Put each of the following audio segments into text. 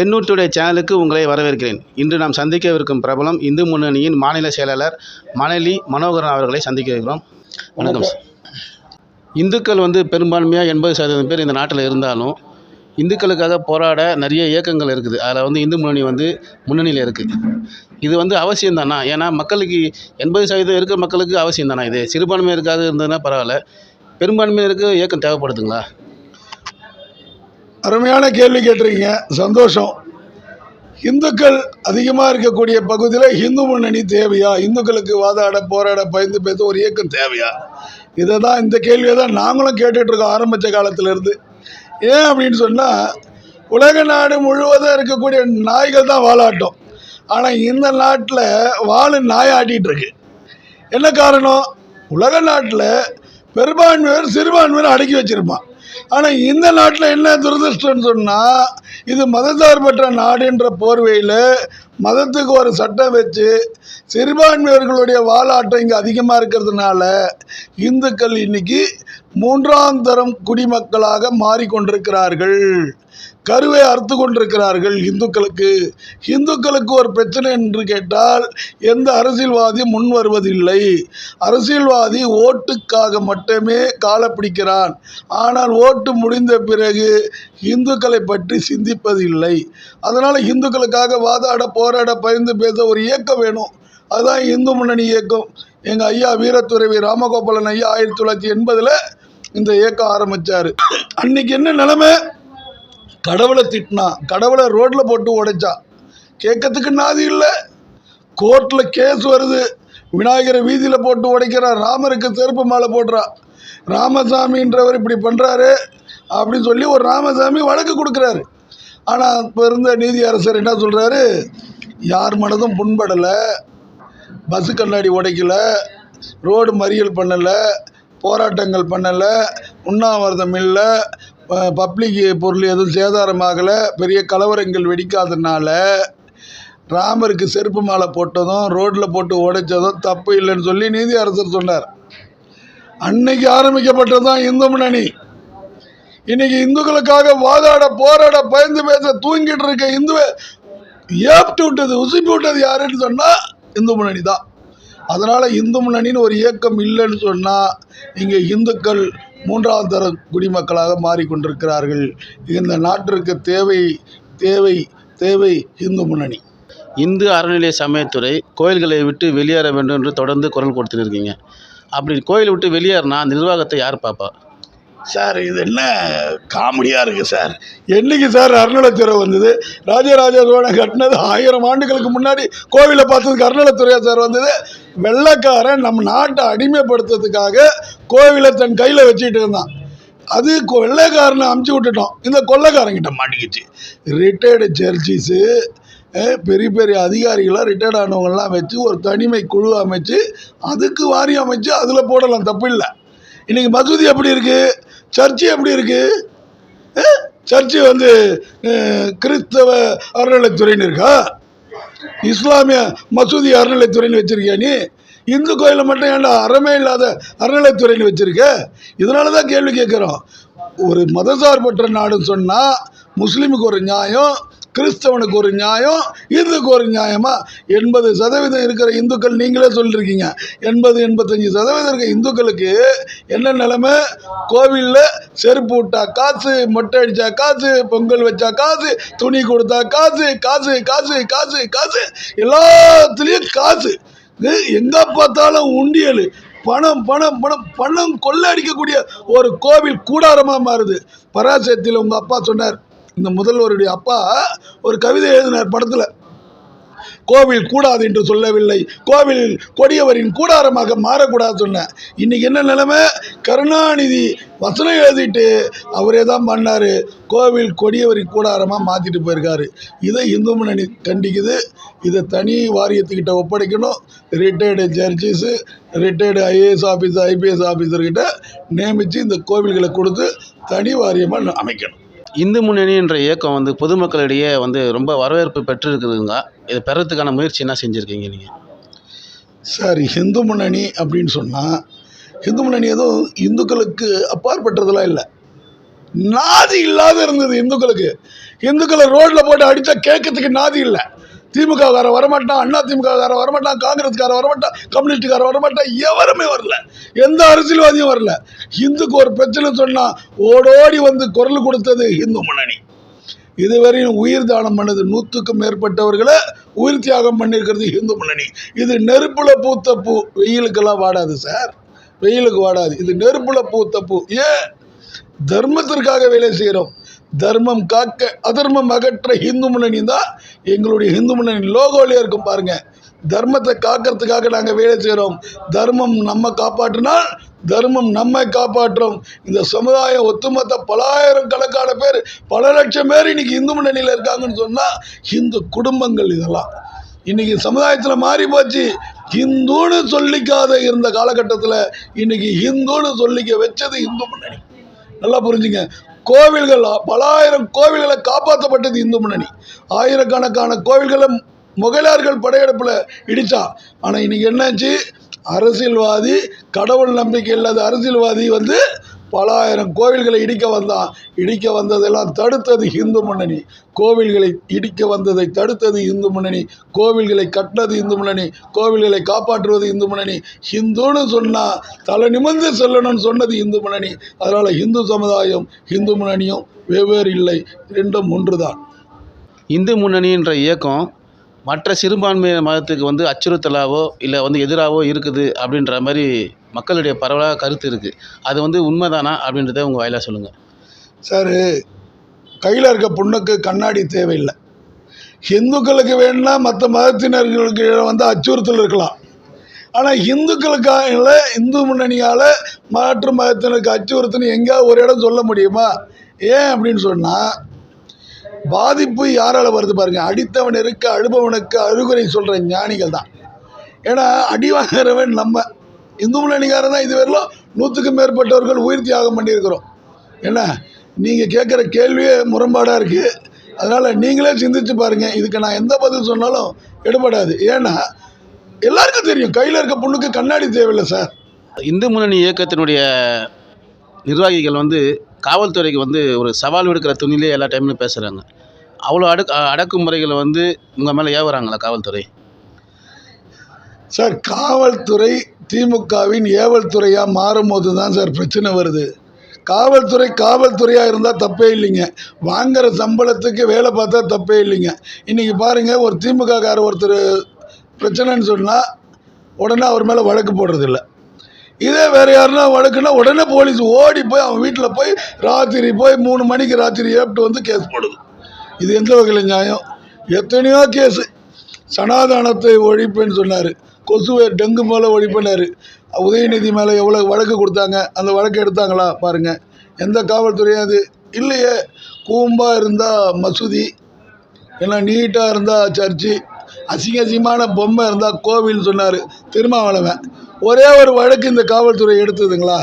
எண்ணூற்றுடைய சேனலுக்கு உங்களை வரவேற்கிறேன். இன்று நாம் சந்திக்கவிருக்கும் பிரபலம் இந்து முன்னணியின் மாநில செயலாளர் மணலி மனோகரன் அவர்களை சந்திக்க இருக்கிறோம். வணக்கம் சார். இந்துக்கள் வந்து பெரும்பான்மையாக எண்பது சதவீதம் பேர் இந்த நாட்டில் இருந்தாலும் இந்துக்களுக்காக போராட நிறைய இயக்கங்கள் இருக்குது. அதில் வந்து இந்து முன்னணி வந்து முன்னணியில் இருக்குது இது வந்து அவசியம் தானா? ஏன்னா மக்களுக்கு எண்பது சதவீதம் இருக்கிற மக்களுக்கு அவசியம் தானா இது? சிறுபான்மையினருக்காக இருந்ததுன்னா பரவாயில்ல. பெரும்பான்மையினருக்கு இயக்கம் தேவைப்படுதுங்களா? அருமையான கேள்வி கேட்டிருக்கீங்க. சந்தோஷம். இந்துக்கள் அதிகமாக இருக்கக்கூடிய பகுதியில் இந்து முன்னணி தேவையா? இந்துக்களுக்கு வாதாட போராட பயந்து பேச ஒரு இயக்கம் தேவையா? இதை தான் இந்த கேள்வியை தான் நாங்களும் கேட்டுட்ருக்கோம் ஆரம்பித்த காலத்திலேருந்து. ஏன் அப்படின்னு சொன்னால் உலக நாடு முழுவதும் இருக்கக்கூடிய நாய்கள் தான் வாழாட்டும் ஆனால் இந்த நாட்டில் வாழு நாய் ஆட்டிகிட்ருக்கு என்ன காரணம்? உலக நாட்டில் பெரும்பான்மையர் சிறுபான்மையர் அடக்கி வச்சிருப்பான். ஆனால் இந்த நாட்டில் என்ன துரதிருஷ்டம்னு சொன்னால் இது மதத்தார்பற்ற நாடுன்ற போர்வையில் மதத்துக்கு ஒரு சட்டம் வச்சு சிறுபான்மையர்களுடைய வாலாட்டம் இங்கே அதிகமாக இருக்கிறதுனால இந்துக்கள் இன்னைக்கு மூன்றாம் தரம் குடிமக்களாக மாறிக்கொண்டிருக்கிறார்கள். கருவை அறுத்து கொண்டிருக்கிறார்கள் இந்துக்களுக்கு. இந்துக்களுக்கு ஒரு பிரச்சனை என்று கேட்டால் எந்த அரசியல்வாதியும் முன் வருவதில்லை. அரசியல்வாதி ஓட்டுக்காக மட்டுமே கால பிடிக்கிறான். ஆனால் ஓட்டு முடிந்த பிறகு இந்துக்களை பற்றி சிந்திப்பதில்லை. அதனால் இந்துக்களுக்காக வாதாட போராட பயந்து பேச ஒரு இயக்கம் வேணும். அதுதான் இந்து முன்னணி இயக்கம். எங்கள் ஐயா வீரத்துறவி ராமகோபாலன் ஐயா ஆயிரத்தி தொள்ளாயிரத்தி எண்பதில் இந்த இயக்கம் ஆரம்பித்தார் அன்னைக்கு என்ன நிலைமை? கடவுளை திட்டினா கடவுளை ரோட்டில் போட்டு உடைச்சா கேட்கறதுக்கு நாதி இல்லை. கோர்ட்டில் கேஸ் வருது. விநாயகரை வீதியில் போட்டு உடைக்கிறார் ராமருக்கு செருப்பு மாலை போடுறா. ராமசாமின்றவர் இப்படி பண்ணுறாரு அப்படின்னு சொல்லி ஒரு ராமசாமி வழக்கு கொடுக்குறாரு. ஆனால் இப்போ இருந்த நீதி அரசர் என்ன சொல்கிறாரு யார் மனதும் புண்படலை. பஸ்ஸு கண்ணாடி உடைக்கலை. ரோடு மறியல் பண்ணலை. போராட்டங்கள் பண்ணலை. உண்ணாவிரதம் இல்லை. பப்ளிக் பொருள் எதுவும் சேதாரமாகலை பெரிய கலவரங்கள் வெடிக்காதனால ராமருக்கு செருப்பு மாலை போட்டதும் ரோட்டில் போட்டு உடைச்சதும் தப்பு இல்லைன்னு சொல்லி நீதி அரசர் சொன்னார். அன்னைக்கு ஆரம்பிக்கப்பட்டது தான் இந்து முன்னணி. இன்னைக்கு இந்துக்களுக்காக வாதாட போராட பயந்து பேச தூங்கிட்டு இருக்க இந்துவை ஏப்பிட்டு விட்டது உசுப்பி விட்டது யாருன்னு சொன்னால் இந்து முன்னணி தான். அதனால் இந்து முன்னணின்னு ஒரு இயக்கம் இல்லைன்னு சொன்னால் இங்கே இந்துக்கள் மூன்றாவது தர குடிமக்களாக மாறிக்கொண்டிருக்கிறார்கள். இந்த நாட்டிற்கு தேவை தேவை தேவை இந்து முன்னணி. இந்து அறநிலைய சமயத்துறை கோயில்களை விட்டு வெளியேற வேண்டும் என்று தொடர்ந்து குரல் கொடுத்துட்டு இருக்கீங்க. அப்படி கோயிலை விட்டு வெளியேறினா அந்த நிர்வாகத்தை யார் பார்ப்பா? சார் இது என்ன காமெடியாக இருக்குது சார்? என்னைக்கு சார் அருணலத்துறை வந்தது? ராஜராஜ சோழன் கட்டினது ஆயிரம் ஆண்டுகளுக்கு முன்னாடி கோவிலை பார்த்ததுக்கு அருணலத்துறையாக சார் வந்தது? வெள்ளைக்காரன் நம்ம நாட்டை அடிமைப்படுத்துறதுக்காக கோவிலை தன் கையில் வச்சுட்டு இருந்தான். அது கொள்ளைக்காரனை வெள்ளைக்காரனை அமுச்சு விட்டுட்டோம். இந்த கொள்ளைக்காரங்கிட்ட மாட்டிக்கிச்சு. ரிட்டையர்டு ஜட்ஜிஸு பெரிய பெரிய அதிகாரிகளாக ரிட்டையர்ட் ஆனவங்கெல்லாம் வச்சு ஒரு தனிமை குழு அமைச்சு அதுக்கு வாரியம் அமைச்சு அதில் போடலாம். தப்பு இல்லை இன்றைக்கி மசூதி எப்படி இருக்குது சர்ச்சு எப்படி இருக்குது சர்ச்சு வந்து கிறிஸ்தவ அறநிலைத்துறைன்னு இருக்கா? இஸ்லாமிய மசூதி அறநிலைத்துறைன்னு வச்சிருக்கியா நீ? இந்து கோயிலில் மட்டும் ஏன்டா அறமே இல்லாத அறநிலைத்துறைன்னு வச்சிருக்க? இதனால தான் கேள்வி கேட்குறோம். ஒரு மதசார்பற்ற நாடுன்னு சொன்னால் முஸ்லீமுக்கு ஒரு நியாயம் கிறிஸ்தவனுக்கு ஒரு நியாயம் இந்துக்கு ஒரு நியாயமா? எண்பது சதவீதம் இருக்கிற இந்துக்கள் நீங்களே சொல்லியிருக்கீங்க எண்பது எண்பத்தஞ்சு சதவீதம் இருக்கிற இந்துக்களுக்கு என்ன நிலைமை? கோவிலில் செருப்பு விட்டா காசு மொட்டை அடித்தா காசு பொங்கல் வச்சா காசு துணி கொடுத்தா காசு காசு காசு காசு காசு எல்லாத்துலேயும் காசு. எங்கே பார்த்தாலும் உண்டியல். பணம் பணம் பணம் பணம் கொள்ளை அடிக்கக்கூடிய ஒரு கோவில் கூடாரமாக மாறுது. பராசக்தியில் உங்கள் அப்பா சொன்னார் இந்த முதல்வருடைய அப்பா ஒரு கவிதை எழுதினார் படத்தில். கோவில் கூடாது என்று சொல்லவில்லை. கோவில் கொடியவரின் கூடாரமாக மாறக்கூடாது சொன்னேன் இன்னைக்கு என்ன நிலைமை? கருணாநிதி வசனம் எழுதிட்டு அவரே தான் பண்ணார். கோவில் கொடியவரின் கூடாரமாக மாற்றிட்டு போயிருக்காரு. இதை இந்து முன்னணி கண்டிக்குது. இதை தனி வாரியத்துக்கிட்ட ஒப்படைக்கணும். Retired judges retired IAS officer IPS ஆஃபீஸர்கிட்ட நியமித்து இந்த கோவில்களை கொடுத்து தனி வாரியமாக அமைக்கணும். இந்து முன்னணி என்ற இயக்கம் வந்து பொதுமக்களிடையே வந்து ரொம்ப வரவேற்பு பெற்றிருக்குதுங்க. இதை பெறத்துக்கான முயற்சி என்ன செஞ்சுருக்கீங்க நீங்கள் சார் இந்து முன்னணி அப்படின்னு சொன்னால் இந்து முன்னணி எதுவும் இந்துக்களுக்கு அப்பாற்பட்டதெல்லாம் இல்லை. நாதி இல்லாத இருந்தது இந்துக்களுக்கு. இந்துக்களை ரோட்டில் போட்டு அடித்தா கேட்கறதுக்கு நாதி இல்லை. திமுககார வரமாட்டான் அண்ணா திமுககார வரமாட்டான் காங்கிரஸ்கார வரமாட்டான் கம்யூனிஸ்டுக்கார வரமாட்டான் எவருமே வரல. எந்த அரசியல்வாதியும் வரல. இந்துக்கு ஒரு பிரச்சனை சொன்னால் ஓடோடி வந்து குரல் கொடுத்தது இந்து முன்னணி. இதுவரையும் உயிர் தானம் பண்ணது நூற்றுக்கும் மேற்பட்டவர்களை உயிர் தியாகம் பண்ணியிருக்கிறது இந்து முன்னணி. இது நெருப்புல பூத்த பூ வெயிலுக்கெல்லாம் வாடாது சார். வெயிலுக்கு வாடாது. இது நெருப்புல பூத்த பூ. ஏன்? தர்மத்திற்காக வேலை செய்கிறோம் தர்மம் காக்க அதர்மம் அகற்ற இந்து முன்னணி தான் எங்களுடைய இந்து முன்னணி லோகோலே இருக்கும் பாருங்கள் தர்மத்தை காக்கிறதுக்காக நாங்கள் வேலை செய்கிறோம் தர்மம் நம்ம காப்பாற்றினால் தர்மம் நம்மை காப்பாற்றும். இந்த சமுதாயம் ஒத்துமொத்த பலாயிரம் கணக்கான பேர் பல லட்சம் பேர் இன்னைக்கு இந்து முன்னணியில் இருக்காங்கன்னு சொன்னால் இந்து குடும்பங்கள் இதெல்லாம். இன்னைக்கு சமுதாயத்தில் மாறி போச்சு. ஹிந்துன்னு சொல்லிக்காத இருந்த காலகட்டத்தில் இன்னைக்கு ஹிந்துன்னு சொல்லிக்க வச்சது இந்து முன்னணி. நல்லா புரிஞ்சுங்க. கோவில்கள் பலாயிரம் கோவில்களை காப்பாற்றப்பட்டது இந்து முன்னணி. ஆயிரக்கணக்கான கோவில்களை முகலாயர்கள் படையெடுப்பில் இடித்தா ஆனால் இன்றைக்கி என்னாச்சு? அரசியல்வாதி கடவுள் நம்பிக்கை இல்லாத அரசியல்வாதி வந்து பலாயிரம் கோவில்களை இடிக்க வந்தான் இடிக்க வந்ததெல்லாம் தடுத்தது இந்து முன்னணி. கோவில்களை இடிக்க வந்ததை தடுத்தது இந்து முன்னணி. கோவில்களை கட்டினது இந்து முன்னணி. கோவில்களை காப்பாற்றுவது இந்து முன்னணி. ஹிந்துன்னு சொன்னால் தலை நிமிர்ந்து செல்லணும்னு சொன்னது இந்து முன்னணி. அதனால் இந்து சமுதாயம் இந்து முன்னணியும் வெவ்வேறு இல்லை. ரெண்டும் ஒன்று தான் இந்து முன்னணின்ற இயக்கம் மற்ற சிறுபான்மை மதத்துக்கு வந்து அச்சுறுத்தலாகவோ இல்லை வந்து எதிராகவோ இருக்குது அப்படின்ற மாதிரி மக்களுடைய பரவலாக கருத்து இருக்குது அது வந்து உண்மைதானா அப்படின்றத உங்கள் வாயிலாக சொல்லுங்கள் சார் கையில் இருக்க புண்ணுக்கு கண்ணாடி தேவையில்லை. இந்துக்களுக்கு வேணும்னா மற்ற மதத்தினர்களுக்கு வந்து அச்சுறுத்தல் இருக்கலாம். ஆனால் இந்துக்களுக்காக இந்து முன்னணியால் மாற்று மதத்தினருக்கு அச்சுறுத்தல் எங்கேயாவது ஒரு இடம் சொல்ல முடியுமா? ஏன் அப்படின்னு சொன்னால் பாதிப்பு யாரால் வருது பாருங்க? அடித்தவன் இருக்க அழுபவனுக்கு அழுகுறை சொல்கிற ஞானிகள் தான். ஏன்னா அடி வாங்குறவன் நம்ம. இந்து முன்னணிக்காரன் தான் இதுவரையிலும் நூற்றுக்கும் மேற்பட்டவர்கள் உயிர் தியாகம் பண்ணியிருக்கிறோம். என்ன? நீங்கள் கேட்குற கேள்வியே முரண்பாடாக இருக்குது அதனால் நீங்களே சிந்திச்சு பாருங்கள் இதுக்கு நான் எந்த பதில் சொன்னாலும் எடுபடாது. ஏன்னா எல்லாருக்கும் தெரியும். கையில் இருக்க பொண்ணுக்கு கண்ணாடி தேவையில்லை சார். இந்து முன்னணி இயக்கத்தினுடைய நிர்வாகிகள் வந்து காவல்துறைக்கு வந்து ஒரு சவால் விடுக்கிற துணிலே எல்லா டைம்லையும் பேசுகிறாங்க அவ்வளோ அடக்கு அடக்குமுறைகளை வந்து உங்கள் மேலே ஏவுறாங்களா காவல்துறை? சார் காவல்துறை திமுகவின் ஏவல் துறையாக மாறும்போது தான் சார் பிரச்சனை வருது. காவல்துறை காவல்துறையாக இருந்தால் தப்பே இல்லைங்க. வாங்குகிற சம்பளத்துக்கு வேலை பார்த்தா தப்பே இல்லைங்க. இன்றைக்கி பாருங்கள் ஒரு திமுககார ஒருத்தர் பிரச்சனைன்னு சொன்னால் உடனே அவர் மேலே வழக்கு போடுறதில்ல. இதே வேறு யாருன்னா வழக்குன்னா உடனே போலீஸ் ஓடி போய் அவன் வீட்டில் போய் ராத்திரி போய் மூணு மணிக்கு ராத்திரி ஏப்பிட்டு வந்து கேஸ் போடுது. இது எந்த வகையில் நியாயம்? எத்தனையோ கேஸு. சனாதானத்தை ஒழிப்புன்னு சொன்னார். கொசுவை டெங்கு மேலே ஒழிப்பினார் உதயநிதி மேலே எவ்வளோ வழக்கு கொடுத்தாங்க? அந்த வழக்கு எடுத்தாங்களா? பாருங்கள் எந்த காவல்துறையும் அது? இல்லையே. கூம்பாக இருந்தால் மசூதி. ஏன்னா நீட்டாக இருந்தால் சர்ச்சு. அசிங்க அசிங்கமான பொம்மை இருந்தால் கோவில் சொன்னார் திருமாவளவன். ஒரே ஒரு வழக்கு இந்த காவல்துறை எடுத்ததுங்களா?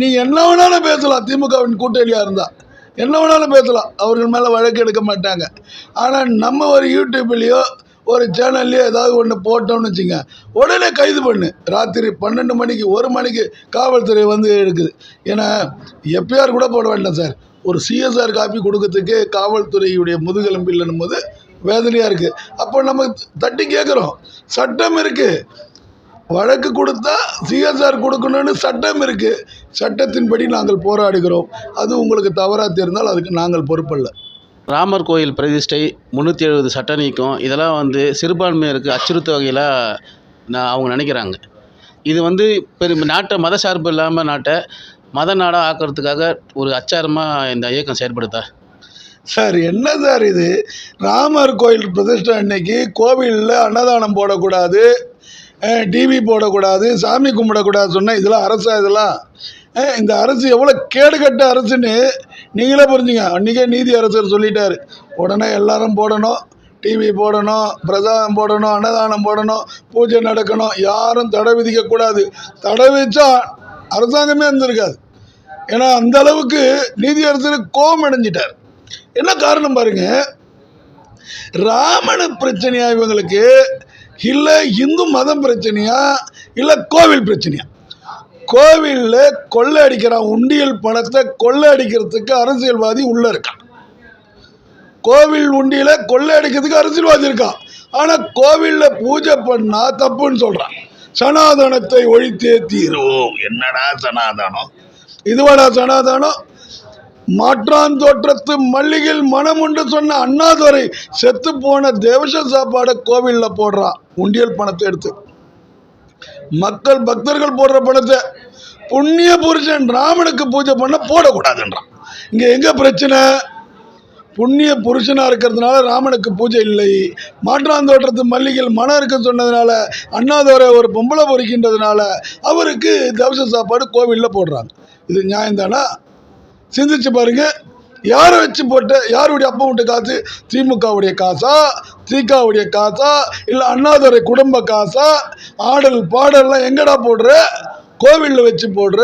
நீ என்ன வேணாலும் பேசலாம் திமுகவின் கூட்டணியாக இருந்தால் என்ன வேணாலும் பேசலாம் அவர்கள் மேலே வழக்கு எடுக்க மாட்டாங்க. ஆனால் நம்ம ஒரு யூடியூப்லேயோ ஒரு சேனல்லையோ ஏதாவது ஒன்று போட்டோம்னு வச்சுங்க உடனே கைது பண்ணு. ராத்திரி பன்னெண்டு மணிக்கு ஒரு மணிக்கு காவல்துறை வந்து எடுக்குது. ஏன்னா எப்பயார் கூட போட வேண்டாம் சார். ஒரு சிஎஸ்ஆர் காப்பி கொடுக்கறதுக்கே காவல்துறையுடைய முதுகெலும்பு இல்லைன்னும் போது வேதனையாக இருக்குது அப்போ நம்ம தட்டி கேட்குறோம் சட்டம் இருக்குது வழக்கு கொடுத்தா சிஎஸ்ஆர் கொடுக்கணும்னு சட்டம் இருக்குது சட்டத்தின்படி நாங்கள் போராடுகிறோம். அது உங்களுக்கு தவறாக தெரிந்தால் அதுக்கு நாங்கள் பொறுப்பல்ல. ராமர் கோயில் பிரதிஷ்டை முந்நூற்றி எழுபது சட்ட நீக்கம் இதெல்லாம் வந்து சிறுபான்மையருக்கு அச்சுறுத்த வகையில் நான் அவங்க நினைக்கிறாங்க. இது வந்து பெரும் நாட்டை மத சார்பு இல்லாமல் நாட்டை மத நாடாக ஆக்கிறதுக்காக ஒரு அச்சாரமாக இந்த இயக்கம் செயற்படுதா சார் என்ன சார் இது? ராமர் கோயில் பிரதிஷ்டை அன்னைக்கு கோவிலில் அன்னதானம் போடக்கூடாது டிவி போடக்கூடாது சாமி கும்பிடக்கூடாது சொன்னால் இதெல்லாம் அரசா இதெல்லாம்? இந்த அரசு எவ்வளோ கேடுகட்ட அரசுன்னு நீங்களே புரிஞ்சுங்க. அன்றைக்கே நீதி அரசர் சொல்லிட்டார். உடனே எல்லாரும் போடணும் டிவி போடணும் பிரசாதம் போடணும் அன்னதானம் போடணும் பூஜை நடக்கணும் யாரும் தடை விதிக்கக்கூடாது. தடை வச்சா அரசாங்கமே இருந்திருக்காது. ஏன்னா அந்த அளவுக்கு நீதியரசர் கோபம் அடைஞ்சிட்டார் என்ன காரணம் பாருங்க? ராமண பிரச்சனையா இவங்களுக்கு? இல்லை இந்து மதம் பிரச்சனையா? இல்லை கோவில் பிரச்சனையா? கோவிலில் கொள்ளை அடிக்கிறான் உண்டியல் பணத்தை கொள்ளை அடிக்கிறதுக்கு அரசியல்வாதி உள்ளே இருக்கான் கோவில் உண்டியில கொள்ளை அடிக்கிறதுக்கு அரசியல்வாதி இருக்கான் ஆனால் கோவிலில் பூஜை பண்ணா தப்புன்னு சொல்கிறான் சனாதனத்தை ஒழித்தே தீருவோம். என்னடா சனாதனம்? இதுவாடா சனாதனம்? மாற்றான் தோற்றத்து மல்லிகையில் மனம் உண்டு சொன்ன அண்ணாதுரை செத்து போன தேவச சாப்பாடை கோவிலில் போடுறான் உண்டியல் பணத்தை எடுத்து. மக்கள் பக்தர்கள் போடுற பணத்தை புண்ணிய புருஷன் ராமனுக்கு பூஜை பண்ண போடக்கூடாதுன்றான். இங்கே எங்கே பிரச்சனை? புண்ணிய புருஷனாக இருக்கிறதுனால ராமனுக்கு பூஜை இல்லை. மாற்றாந்தோட்டத்து மல்லிகையில் மனம் இருக்க சொன்னதுனால அண்ணாதுரை ஒரு பொம்பளை பொறிக்கின்றதுனால அவருக்கு தவச சாப்பாடு கோவிலில் போடுறாங்க. இது நியாயம்தானா? சிந்திச்சு பாருங்க. யாரை வச்சு போட்ட யாருடைய அப்பா வீட்டு காசு? திமுகவுடைய காசா? திகாவுடைய காசா? இல்லை அண்ணாதுரை குடும்ப காசா? ஆடல் பாடல்லாம் எங்கடா போடுற? கோவிலில் வச்சு போடுற?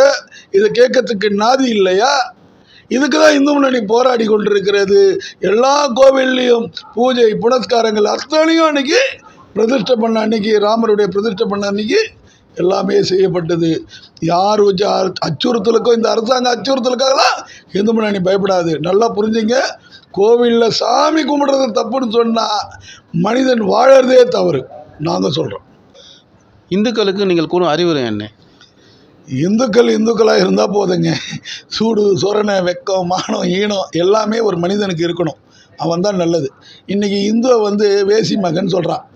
இதை கேட்கறதுக்கு நாதி இல்லையா? இதுக்கு தான் இந்து முன்னணி போராடி கொண்டிருக்கிறது. எல்லா கோவில்லையும் பூஜை புனஸ்காரங்கள் அத்தனையும் அன்னைக்கு பிரதிஷ்டை பண்ண அன்னைக்கு ராமருடைய பிரதிஷ்டை பண்ண அன்னைக்கு எல்லாமே செய்யப்பட்டது. யார் வச்சு அ- அச்சுறுத்தலுக்கோ இந்த அரசாங்க அச்சுறுத்தலுக்காக தான் இந்து முன்னணி பயப்படாது. நல்லா புரிஞ்சுங்க. கோவிலில் சாமி கும்பிடுறது தப்புன்னு சொன்னால் மனிதன் வாழறதே தவறு. நாங்கள் சொல்கிறோம் இந்துக்களுக்கு நீங்கள் கூறும் அறிவுரை என்ன? இந்துக்கள் இந்துக்களாக இருந்தால் போதுங்க. சூடு சொரணை வெக்கம் மானம் ஈனம் எல்லாமே ஒரு மனிதனுக்கு இருக்கணும். அவன் தான் நல்லது. இன்றைக்கி இந்துவை வந்து வேசி மகன் சொல்கிறான்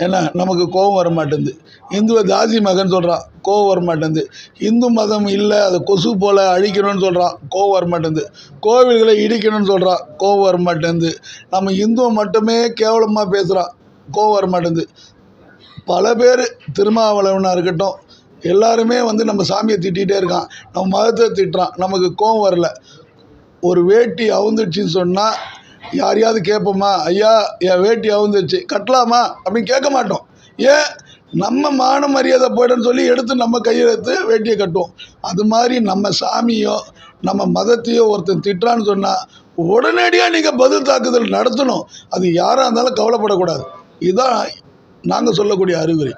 ஏன்னா நமக்கு கோபம் வர மாட்டேங்குது இந்துவை தாசி மகன் சொல்கிறான் கோபம் வர மாட்டேங்குது இந்து மதம் இல்லை அதை கொசு போல் அழிக்கணும்னு சொல்கிறான் கோபம் வர மாட்டேங்குது கோவில்களை இடிக்கணும்னு சொல்கிறான் கோபம் வர மாட்டேங்குது நம்ம இந்துவை மட்டுமே கேவலமாக பேசுகிறான் கோபம் வர மாட்டேங்குது பல பேர் திருமாவளவனாக இருக்கட்டும் எல்லாருமே வந்து நம்ம சாமியை திட்டிகிட்டே இருக்கான் நம்ம மதத்தை திட்டுறான் நமக்கு கோவம் வரல. ஒரு வேட்டி அவுந்துடுச்சின்னு சொன்னால் யாரையாவது கேட்போமா? ஐயா என் வேட்டி அவுந்துச்சு கட்டலாமா? அப்படின்னு கேட்க மாட்டோம். ஏன்? நம்ம மான மரியாதை போய்டுன்னு சொல்லி எடுத்து நம்ம கையில் எடுத்து வேட்டியை கட்டுவோம். அது மாதிரி நம்ம சாமியோ நம்ம மதத்தையோ ஒருத்தன் திட்டான்னு சொன்னால் உடனடியாக நீங்கள் பதில் தாக்குதல் நடத்தணும். அது யாராக இருந்தாலும் கவலைப்படக்கூடாது. இதுதான் நாங்கள் சொல்லக்கூடிய அறிகுறி.